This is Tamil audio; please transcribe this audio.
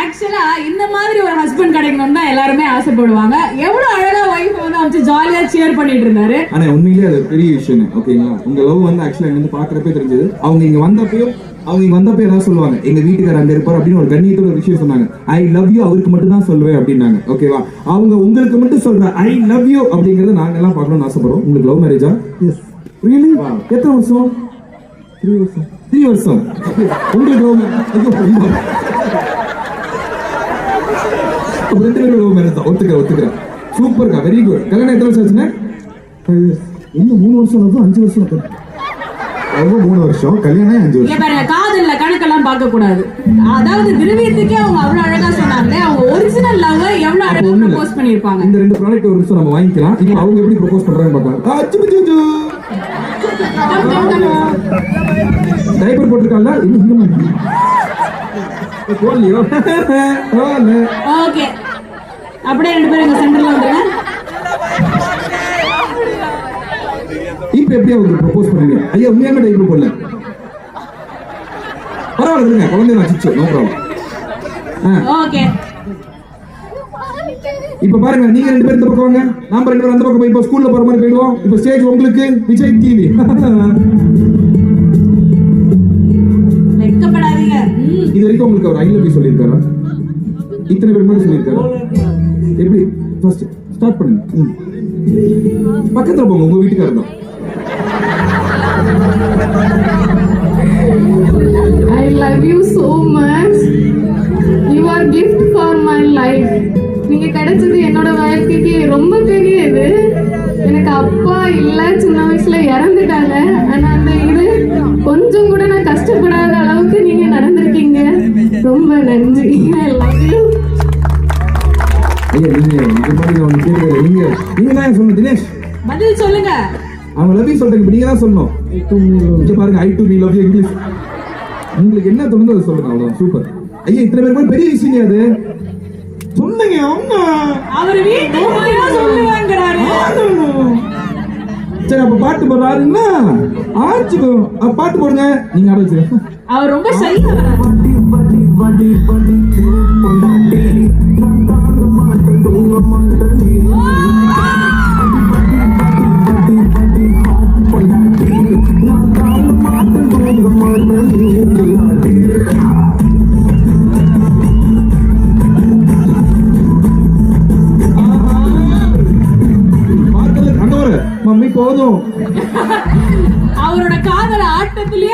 ஆக்சுவலா இந்த மாதிரி ஒரு ஹஸ்பண்ட் கிடைக்கணும் தான் எல்லாருமே ஆசைப்படுவாங்க. எவ்வளவு அழகா ஒய்ஃப் வந்து அமைச்சு ஜாலியா சியர் பண்ணிட்டு இருந்தாரு. ஆனா உண்மையிலேயே அது பெரிய விஷயம் ஓகேங்களா உங்க லவ் வந்து ஆக்சுவலா வந்து பாக்குறப்பே தெரிஞ்சது. அவங்க இங்க வந்தப்பயும் அவங்க இங்க வந்தப்ப ஏதாவது சொல்லுவாங்க எங்க வீட்டுக்காரர் அங்க இருப்பார் அப்படின்னு ஒரு கண்ணியத்தோட ஒரு விஷயம் சொன்னாங்க. ஐ லவ் யூ அவருக்கு மட்டும் தான் சொல்லுவேன் அப்படின்னாங்க ஓகேவா அவங்க உங்களுக்கு மட்டும் சொல்ற ஐ லவ் யூ அப்படிங்கறத நாங்க எல்லாம் பார்க்கணும்னு ஆசைப்படுறோம். உங்களுக்கு லவ் மேரேஜா எஸ் ரியலி எத்தனை வருஷம்? த்ரீ வருஷம். த்ரீ வருஷம். உங்களுக்கு ரெண்டு பேரும் லவ் மேரேஜ் தான் ஒத்துக்கிறேன் ஒத்துக்கிறேன். சூப்பர்க்கா வெரி குட் கல்யாணம் எத்தனை வருஷம் ஆச்சுன்னா இன்னும் மூணு வருஷம் லவ் அஞ்சு வருஷம் லவ் லவ் மூணு வருஷம். கல்யாணம் அஞ்சு பாருங்க காதல்ல கணக்கெல்லாம் பார்க்க கூடாது அதாவது திரவியத்துக்கே அவங்க அவ்வளவு அழகா சொன்னாங்க அவங்க ஒரிஜினல் லவ் எவ்வளவு அழகா ஒண்ணும் இல்ல. ப்ரப்போஸ் பண்ணிருப்பாங்க இந்த ரெண்டு ப்ராடக்ட் ஒரு நிமிஷம் நம்ம வாங்கிக்கலாம். இப்போ அவங்க எப்படி ப்ரொபோஸ் பண்றாங்க பார்க்கலாம். அச்சு, அச்சு. டைப்பர் போட்டிருக்காங்களா? போடலையோ? போடல. ஓகே. அப்படியே ரெண்டு பேரும் இந்த சென்டர்ல வந்துருங்க. இப்போ எப்படி அவங்க ப்ரொபோஸ் பண்ணுவீங்க ஐயா உண்மையான டைப்பர் போடல. பரவாயில்ல குழந்தை நான் சிச்சு நோ ப்ராப்ளம் ஓகே. இப்ப பாருங்க நீங்க ரெண்டு பேரும் இந்த பக்கம் வாங்க. நாம ரெண்டு பேரும் அந்த பக்கம் போய் இப்போ ஸ்கூல்ல போற மாதிரி போயிடுவோம். இப்போ ஸ்டேஜ் உங்களுக்கு விஜய் டிவி. இது வரைக்கும் உங்களுக்கு அவர் ஐ லவ் யூ சொல்லியிருக்காரா? இத்தனை பேர் மாதிரி சொல்லியிருக்காரா? எப்படி? ஃபர்ஸ்ட் ஸ்டார்ட் பண்ணுங்க. பக்கத்துல போங்க உங்க வீட்டுக்காரர் தான். நீங்க கிடைச்சது என்னோட வாழ்க்கைக்கு ரொம்ப பெரிய இது எனக்கு அப்பா இல்ல சின்ன வயசுல இறந்துட்டாங்க. ஆனா அந்த இது கொஞ்சம் கூட நான் கஷ்டப்படாத அளவுக்கு நீங்க நடந்திருக்கீங்க. ரொம்ப நன்றி. ஐ லவ் யூ ஐயா நீங்க இந்த மாதிரி நான் ஒண்ணு கேட்கல நீங்க நீங்க தான் சொல்லணும் தினேஷ். பதில் சொல்லுங்க. அவங்க லவ் நீங்க தான் சொல்லணும். இங்க பாருங்க I to be love you English. உங்களுக்கு என்ன தோணுதோ அதை சொல்லுங்க சூப்பர். ஐயா இத்தனை பேர் பெரிய விஷயம் அது. சொன்னீங்க அம்மா அவர் வீட்டுக்கு போயா சொல்லுவாங்கிறாரு சரி அப்ப பாட்டு போடுறாருன்னா ஆச்சுக்கோ அப்ப பாட்டு போடுங்க. நீங்க ஆட அவர் ரொம்ப ஷையா மம்மி போதும். அவரோட காதல ஆட்டத்திலேயே